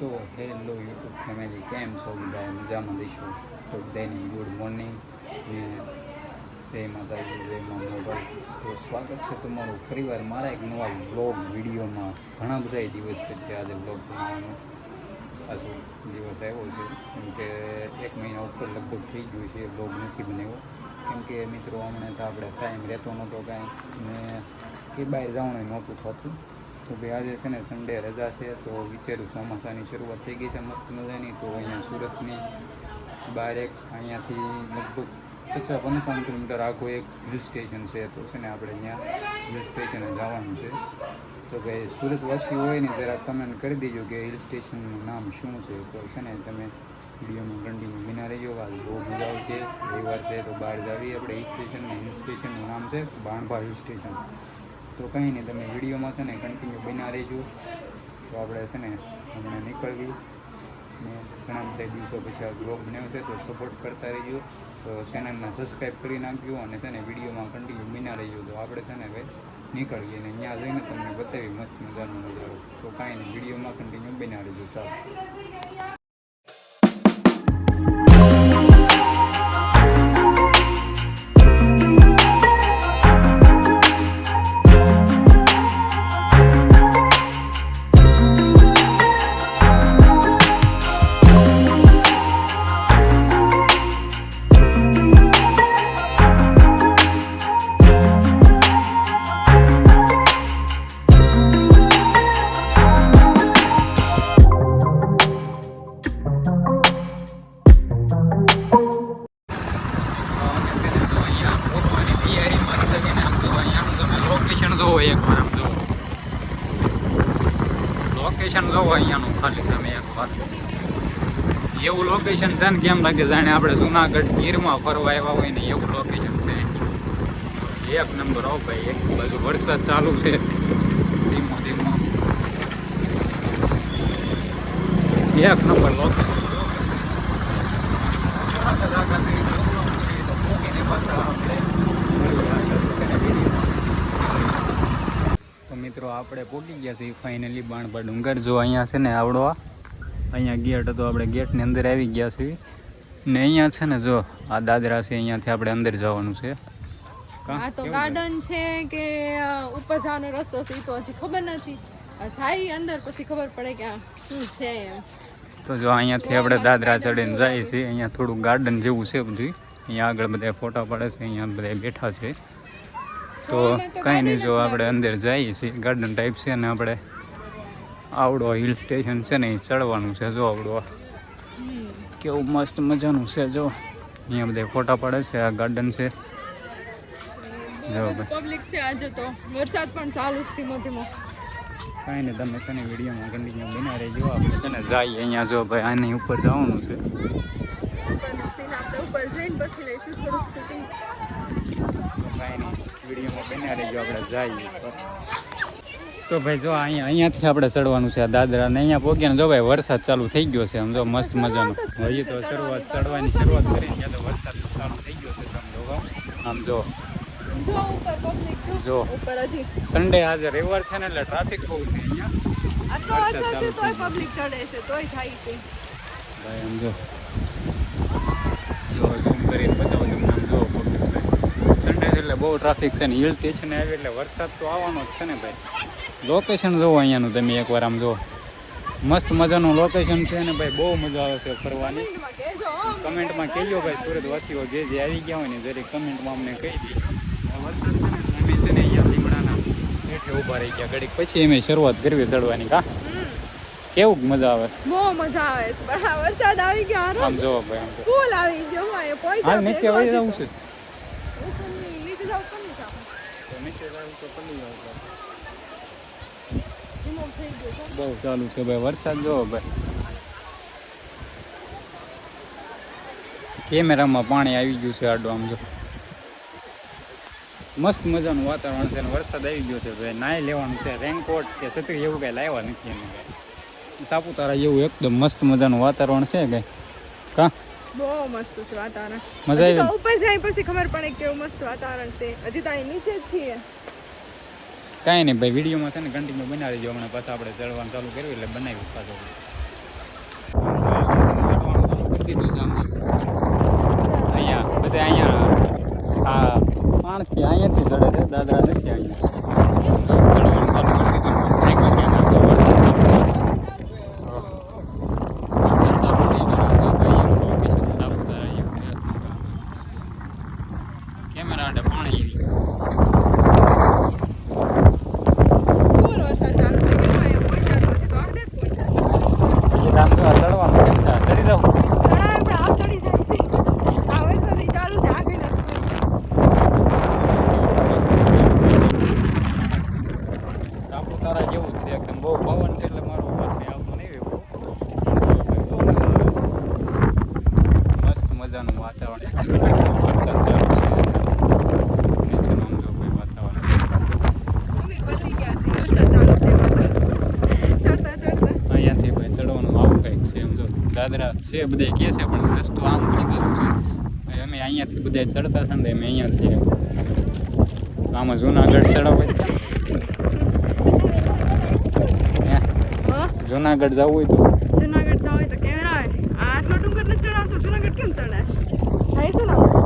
તો hello YouTube family, કેમ છો બધા? મજામાં દઈશું? તો બધાને ગુડ મોર્નિંગ. ને જય માતાજી, જય મા મોગલ તો સ્વાગત છે તમારું ફરીવાર મારા એક નવા બ્લોગ વિડીયોમાં. ઘણા બધા દિવસ પછી આજે બ્લોગ બનાવવાનો પાછો દિવસ આવ્યો છે. કેમ કે એક મહિના ઉપર લગભગ થઈ ગયું છે બ્લોગ નથી બનાવ્યો. કેમ કે મિત્રો, હમણાં તો આપણે ટાઈમ રહેતો નહોતો કાંઈ. ને કે બહાર જવાનું નહોતું થતું. તો ભાઈ આજે છે ને સન્ડે રજા છે, તો વિચાર્યું ચોમાસાની શરૂઆત થઈ ગઈ છે, મસ્ત મજાની. તો અહીંયા સુરતની બહાર એક, અહીંયાથી લગભગ પચાસ પંચાવન કિલોમીટર આખું એક હિલ સ્ટેશન છે, તો છે ને આપણે અહીંયા હિલ સ્ટેશને જવાનું છે. તો ભાઈ સુરતવાસી હોય ને જરા કમેન્ટ કરી દેજો કે હિલ સ્ટેશનનું નામ શું છે. તો છે ને તમે વિડીયોમાં કન્ટિન્યુ બિના રહીજો વાત બહુ મજા આવશે. રવિવાર છે તો બહાર જાવી, આપણે હિલ સ્ટેશન હિલ સ્ટેશનનું નામ છે, બાણભા હિલ સ્ટેશન. તો કંઈ નહીં, તમે વિડીયોમાં છે ને કન્ટિન્યુ બના રહેજો. તો આપણે છે ને હમણાં નીકળવી ને ઘણા બધા દિવસો પછી આ બ્લોગ બનાવ્યો છે, તો સપોર્ટ કરતા રહેજો. તો ચેનલને સબસ્ક્રાઈબ કરી નાખજો અને છે ને વિડીયોમાં કન્ટિન્યુ બના રહેજો. તો આપણે છે ને ભાઈ નીકળીએ અને ત્યાં જઈને તમને બતાવી મસ્ત મજાનો નજારો તો કાંઈ નહીં, વિડીયોમાં કન્ટિન્યુ બના રહેજો. ચાલો. આમ જો. લોકેશન જોવો અહીંયાનું ખાલી તમે એક વાર એવું લોકેશન છે ને કેમ લાગે જાણે આપણે જુનાગઢ ગીરમાં ફરવા આવ્યા હોય ને એવું લોકેશન છે. એક નંબર હો ભાઈ, એક બાજુ વરસાદ ચાલુ છે. ધીમો ધીમો. એક નંબર લોકેશન તો મિત્રો આપણે પહોંચી ગયા છીએ ફાઇનલી બાણપા ડુંગર. જો અહીંયા છે ને આવડો અહીંયા ગેટ હતો આપણે ગેટની અંદર આવી ગયા છીએ. ને અહીંયા છે ને જો આ દાદરા છે અહીંયાથી આપણે અંદર જવાનું છે? આ તો ગાર્ડન છે? કે ઉપર જવાનો રસ્તો છે તો હજી ખબર નથી. જાય અંદર પછી ખબર પડે કે શું છે તો જો અહીંયાથી આપણે દાદરા ચડીને જઈએ છીએ. અહીંયા થોડું ગાર્ડન જેવું છે બધું અહીંયા આગળ બધા ફોટા પડે છે અહીંયા બધા બેઠા છે. તો કાંઈ નહીં જો આપણે અંદર જઈએ છીએ. ગાર્ડન ટાઈપ છે ને આપણે આવડો હિલ સ્ટેશન છે ને એ ચડવાનું છે જો આવડો. કેવું મસ્ત મજાનું છે જો. અહીંયા બધા ફોટા પડે છે આ ગાર્ડન છે. જો પબ્લિક છે આજે તો. વરસાદ પણ ચાલુ છે ધીમો ધીમો કાંઈ નહીં તમે છે ને વિડીયોમાં કન્ટિન્યુ બના રહેજો. આપણે છે ને જઈએ અહીંયા જો ભાઈ આની ઉપર જવાનું છે. ઉપરનો સીન આપણે ઉપર જઈને પછી લઈશું થોડુંક શૂટિંગ કાંઈ નહીં. વિડીયોમાં બના રહેજો આપણે જઈએ. તો ભાઈ જો અહીંયા અહીંયાથી આપણે ચડવાનું છે આ દાદરા ને અહીંયા પહોંચ્યા જો ભાઈ વરસાદ ચાલુ થઈ ગયો છે. સમજો મસ્ત મજાનો. હજી તો શરૂઆત ચડવાની શરૂઆત કરી ત્યાં તો વરસાદ ચાલુ થઈ ગયો છે તમે જોવો. આમ જો. જો. ઉપર પબ્લિક જો. જો ઉપર હજી સન્ડે આજે રવિવાર છે ને એટલે ટ્રાફિક બહુ છે અહીંયા. આટલો વરસાદ છે તોય પબ્લિક ચડે છે તોય થાય છે. ભાઈ આમ જો જો ઝૂમ કરીને બતાવો તમને આમ જો public ભાઈ સન્ડે છે એટલે બહુ ટ્રાફિક છે ને હિલ સ્ટેશન આવે એટલે વરસાદ તો આવવાનો જ છે ને ભાઈ. લોકેશન જોવો અહીંયાનું તમે એકવાર આમ જુઓ મસ્ત મજાનું લોકેશન છે ને ભાઈ બહુ મજા આવે છે ફરવાની. કમેન્ટમાં કહેજો ભાઈ સુરત વાસીઓ જે જે આવી ગયા હોય ને જરી કમેન્ટમાં અમને કહી દી. છે ને અમે છે ને અહીંયા લીમડાના એટલે ઊભા રહી ગયા. ઘડીક પછી અમે શરૂઆત કરવી ચડવાની કા કેવું મજા આવે? બહુ મજા આવે છે. વરસાદ આવી ગયો આમ જો ભાઈ આમ ફૂલ આવી ગયો હોય નીચે વહી જવું છે ઉપરની નીચે જાવ કોની જાવ તો નીચે જાવું તો પડી જાવ ધીમો થઈ ગયો છે બહુ ચાલુ છે ભાઈ, વરસાદ જોવો ભાઈ કેમેરામાં પાણી આવી ગયું છે આડો આમ જો. મસ્ત મજાનું વાતાવરણ છે ને વરસાદ આવી ગયો છે ભાઈ, નાહી લેવાનું છે, રેનકોટ કે છત્રી એવું કાંઈ લાવ્યા નથી એને કાંઈ સાપુતારા જેવું એકદમ મસ્ત મજાનું વાતાવરણ છે ભાઈ કા? બહુ મસ્ત છે વાતાવરણ. મજા આવી ઉપર જાય પછી ખબર પડે કેવું મસ્ત વાતાવરણ છે. હજી તો અહીં નીચે જ છીએ. કાંઈ નહીં ભાઈ વિડીયોમાં છે ને કન્ટિન્યુ બનાવી દેજો હમણાં પાછા આપણે ચડવાનું ચાલુ કર્યું એટલે બનાવી પાછો દીધું છે આમ જો. અહીંયા બધા અહીંયા આ પાણથી અહીંયાથી ચડે છે દાદરા નથી અહીંયા ચડવાનું ચાલુ કરી દીધું એક વાગ્યાના તો વરસાદ ચાલુ થઈ ગયો. વરસાદ ચાલુ થઈ ગયો ને જો ભાઈ એનું location સાપુતારા અહીંયા કેમેરા આડે પાણી એવી. ફૂલ વરસાદ ચાલુ થઈ ગયો અહીંયા પહોંચ્યા તો હજી તો અડધે જ પહોંચ્યા છે. પછી તો આમ જો આ ચડવાનું કેમ થાય ચડી જાઉં ઘણા આપણે આપ ચડી જાય છે આ વરસાદ ઈ ચાલુ છે આખી નથી સાપુતારા જેવું જ છે એકદમ બહુ પવન છે એટલે મારો અવાજ કંઈ આવતો નહીં એવો મસ્ત મજાનું વાતાવરણ વરસાદ ચાલુ છે. નીચેનું આમ જો કોઈ વાતાવરણ અહીંયાથી ભાઈ ચડવાનું આવું કંઈક છે એમ જો દાદરા છે બધા કહે છે પણ રસ્તો આમ ઘણી બાજુ છે અમે અહીંયાથી બધા ચડતા હતા ને અમે અહીંયાથી આમાં જૂનાગઢ ચડાવે જૂનાગઢ જવું હોય તો જુનાગઢ જાવ હોય તો કેમેરા આવે આ આટલો ડુંગર નથી ચડાવતો જુનાગઢ કેમ ચડાય જઈશું ને આપણે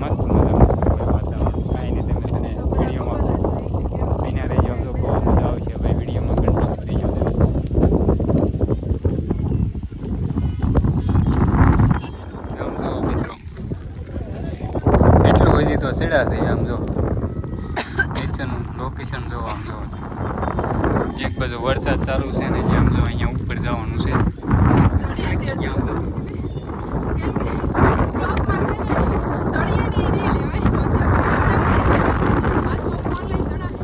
મસ્ત મજાનું વાતાવરણ કાંઈ નહીં તમે છે ને વિડીયોમાં અહીંયા રહી જાવ તો બહુ મજા આવશે ભાઈ વિડીયોમાં કન્ટિન્યુ થઈ જાવ તમે આમ જો મિત્રો એટલું હજી તો ચડ્યા છે આમ જો. નીચેનું લોકેશન જો આમ જો. એક બાજુ વરસાદ ચાલુ છે ને આમ જો અહીંયા ઉપર જવાનું છે. આમ જો કેમ? બ્લોકમાં છે ને, ચડીએ નહીં નહીં લેવાય. વચ્ચે વચ્ચે હાથમાં ફોન લઈને ચડાય.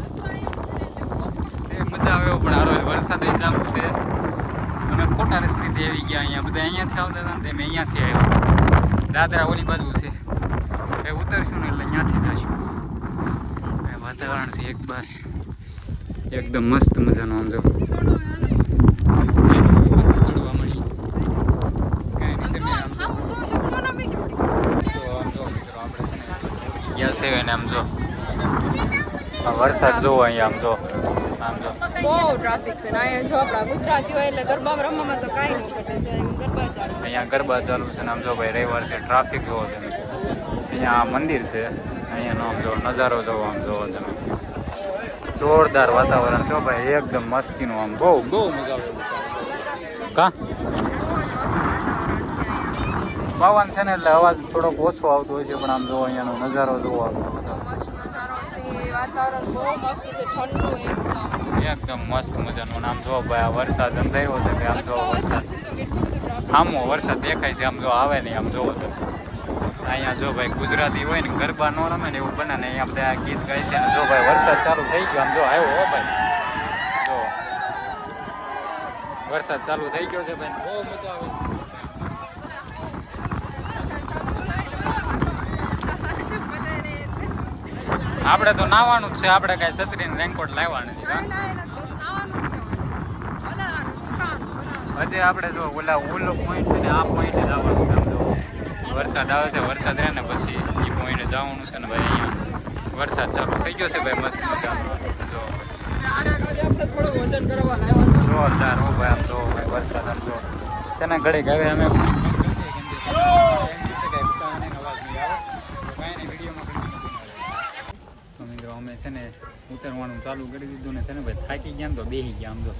હસવાય એમ છે ને એટલે બ્લોકમાં. છે મજા આવે એવું પણ હારો વરસાદ ય ચાલુ છે અમે ખોટા આવી ગયા અહીંયા. બધા અહીંયાથી આવતા હતા ને તે અમે અહીંયાથી આવ્યા. દાદરા ઓલી બાજુ છે. એ ઉતરશું ને એટલે અહીંયાથી જશું. વાતાવરણ છે એક બાર. એકદમ મસ્ત મજાનું આમ જો. ગયા છે આમ જો. વરસાદ જોવો અહીંયા આમ જો. બહુ ટ્રાફિક છે અહીંયા જો આપણા ગુજરાતી એટલે ગરબા રમવામાં તો કાંઈ ન ઘટે જો અહીંયા ગરબા ચાલુ અહીંયા ગરબા ચાલુ છે ને આમ જો ભાઈ રવિવાર છે ટ્રાફિક જોવો તમે. અહીંયા આ મંદિર છે અહીંયાનો આમ જો નજારો જોવો આમ જોવો તમે. જોરદાર વાતાવરણ છે ભાઈ એકદમ મસ્તીનું આમ બહુ. બહુ મજા આવે કા? વાતાવરણ છે પવન છે ને એટલે અવાજ થોડોક ઓછો આવતો હોય છે પણ આમ જોવો અહીંયાનો નજારો જોવો આમ. બધો. મસ્ત નજારો છે વાતાવરણ બહુ મસ્ત છે ઠંડુ એકદમ. એકદમ મસ્ત મજાનું. આમ જો ભાઈ આ વરસાદ અંધાર્યો છે આમ જો વરસાદ આમો વરસાદ દેખાય છે આમ જો આવે નહીં આમ જોવો તમે અહીંયા જો ભાઈ ગુજરાતી હોય ને ગરબા ન રમે ને એવું બને ને અહીંયા બધા ગીત ગાય છે ને જો ભાઈ વરસાદ ચાલુ થઈ ગયો આમ જો આવ્યો હો ભાઈ. જો. વરસાદ ચાલુ થઈ ગયો છે ભાઈ. બહુ મજા આવે આપણે તો નાવાનું જ છે આપણે કાંઈ છત્રી રેનકોટ લાવવા નથી હા? હજી આપણે જો ઓલા ઓલો પોઈન્ટ છે ને આ પોઈન્ટે જવાનું છે વરસાદ આવે છે વરસાદ રહે ને પછી એ પોઈન્ટે જવાનું છે ને ભાઈ અહીંયા. વરસાદ ચાલુ થઈ ગયો છે ભાઈ મસ્ત જોરદાર હો ભાઈ આમ જો ભાઈ વરસાદ આમ જો. છે ને ઘડીક હવે અમે તો મિત્રો અમે છે ને ઉતરવાનું ચાલુ કરી દીધું ને છે ને ભાઈ થાકી ગયા ને તો બેસી ગયા આમ જો.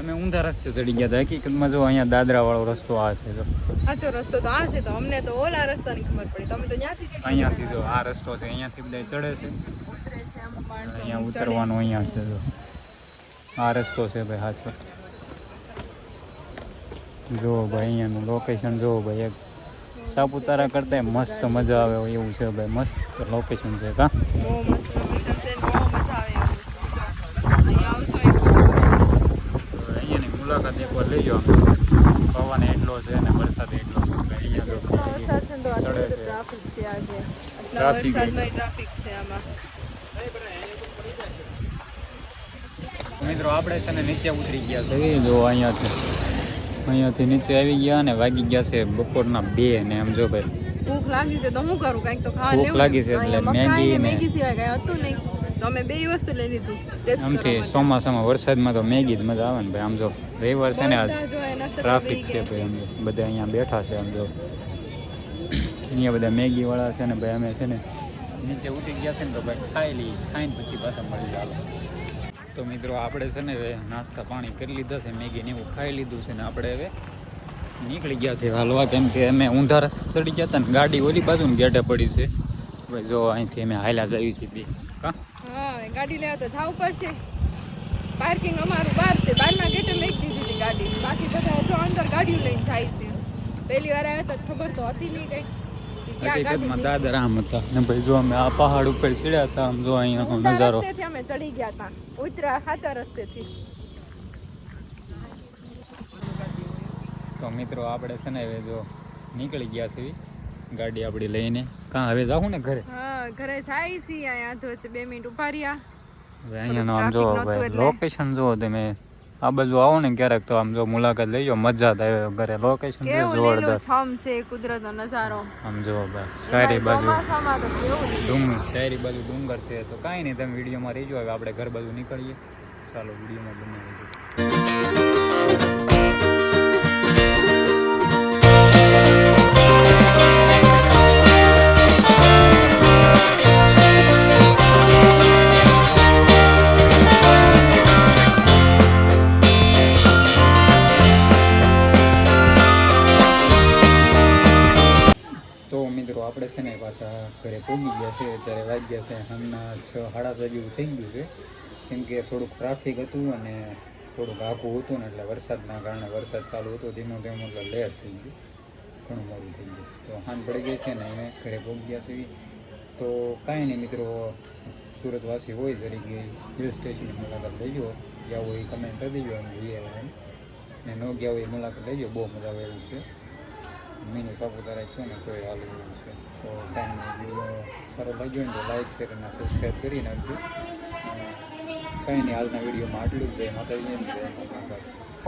અમે ઊંધા રસ્તે ચડી ગયા હતા. હકીકતમાં જો અહીંયા દાદરા વાળો રસ્તો આ છે તો સાચો રસ્તો તો આ છે તો અમને તો ઓલા રસ્તાની ખબર પડી. તમે તો ત્યાંથી અહીંયાથી જો આ રસ્તો છે અહીંયાથી બધા ચડે છે. અહીંયા ઉતરવાનું અહીંયા છે જો. આ રસ્તો છે ભાઈ સાચો જુઓ ભાઈ અહીંયાનું લોકેશન જુઓ ભાઈ એક. સાપુતારા કરતા મસ્ત મજા આવે એવું છે ભાઈ. મસ્ત લોકેશન છે કા બહુ મસ્ત લોકેશન છે ને બહુ મજા આવે એવું છે અહીંયા આવજો એક અહીંયાની મુલાકાત એકવાર લેજો પવન એટલો છે અને વરસાદ એટલો છે એટલે અહીંયા જો વરસાદ છે ને તો આટલું ચડે બધું છે. ટ્રાફિક છે આજે આટલા ટ્રાફિક વરસાદમાં ટ્રાફિક છે આમાં મિત્રો આપણે છે ને નીચે ઉતરી ગયા છે જો અહીંયાથી અહીંયાથી નીચે આવી ગયા અને વાગી ગયા છે બપોરના બે ને એમ જો ભાઈ. ભૂખ લાગી છે તો હું કરું? કંઈક તો ખાવા ભૂખ લેવું લાગી છે અહીંયા એટલે મકાઈ ને મેગી ને- મેગી સિવાય કઈ હતું નહીં. તો અમે બે વસ્તુ લઈ લીધું ટેસ્ટ આમથી કરવા માટે. ચોમાસામાં વરસાદમાં તો મેગી જ મજા આવે ને ભાઈ આમ જો રવિવાર છે ને આજ બધા જો એના સર ટ્રાફિક લઈ છે ગયા. ભાઈ અમે બધા અહીંયા બેઠા છે આમ જો. અહીંયા બધા મેગી વાળા છે ને ભાઈ અમે છે ને નીચે ઉઠી ગયા છે ને તો ભાઈ ખાઈ લઈ ખાઈને પછી પાછા મળી ચાલો તો મિત્રો આપણે છે ને હવે નાસ્તા પાણી કરી લીધા છે, મેગી ને એવું ખાઈ લીધું છે ને આપણે હવે નીકળી ગયા છે હાલવા, કેમ કે અમે ઊંધા રસ્તે ચડી ગયા હતા ને, ગાડી ઓલી બાજુ ગેટે પડી છે. ભાઈ જો અહીંથી અમે હાલ્યા જઈએ છીએ બે. ગાડી લેવા તો જવું પડશે. પાર્કિંગ અમારું બહાર છે, બહારના ગેટે લઈ દીધી ગાડી. બાકી બધા જો અંદર ગાડીઓ લઈને જાય છે. પહેલી વાર આવ્યા તો ખબર તો હતી નહીં કઈ. કે ક્યાં ગાડી હકીકતમાં નીકળી. દાદર આમ હતા. ને ભાઈ જો અમે આ પહાડ ઉપર ચડ્યા હતા આમ જો અહીંયાનો નજારો. અમે ચડી ગયા હતા. ઉતરા સાચા રસ્તેથી. તો મિત્રો આપણે છે ને હવે જો નીકળી ગયા છે ગાડી આપણી લઈને. કાં હવે જાઉં ને ઘરે? હા ઘરે જાય છે અહીંયા. તો બે મિનિટ ઊભા રહ્યા. હવે અહીંયાનો આમ જો. લોકેશન જુઓ તમે. આ બાજુ આવો ને ક્યારેક તો આમ જો મુલાકાત લઈ જાઓ મજા આવે ઘરે લોકેશન છે જોરદાર. છમ છે કુદરતનો નજારો. આમ જો ભાઈ સારી બાજુ. ડુંગર શહેરી બાજુ ડુંગર છે તો કાંઈ નહીં તમે વિડીયોમાં રહેજો હવે આપણે ઘર બાજુ નીકળીએ. ચાલો વિડીયોમાં બને આપણે છે ને પાછા ઘરે પહોંચી ગયા છે ત્યારે વાગ્યા છે હમણાં છ, સાડા છ જેવું થઈ ગયું છે. કેમ કે થોડુંક ટ્રાફિક હતું અને થોડુંક આખું હતું ને, એટલે વરસાદના કારણે વરસાદ ચાલુ હતો, ધીમો ધીમો એટલે લેટ થઈ ગયું, ઘણું મોડું થઈ ગયું. તો હાન પડી ગઈ છે ને, અમે ઘરે પહોંચી ગયા છીએ. તો કાંઈ નહીં મિત્રો, સુરતવાસી હોય તરીકે હિલ સ્ટેશનની મુલાકાત લેજો. જ્યાં હોય કમેન્ટ કરી દેજો અને જોઈએ ને ન ગયા હોય મુલાકાત લેજો, બહુ મજા આવે એવું છે. મિની સાપુતારા કહો ને કોઈ હાલ એવું છે. તો કાંઈ સારો લાગ્યો ને તો લાઈક શેર અને સબસ્ક્રાઈબ કરી નાખજો. કાંઈ નહીં, હાલના વિડીયોમાં આટલું જ. જય માતાજી માતા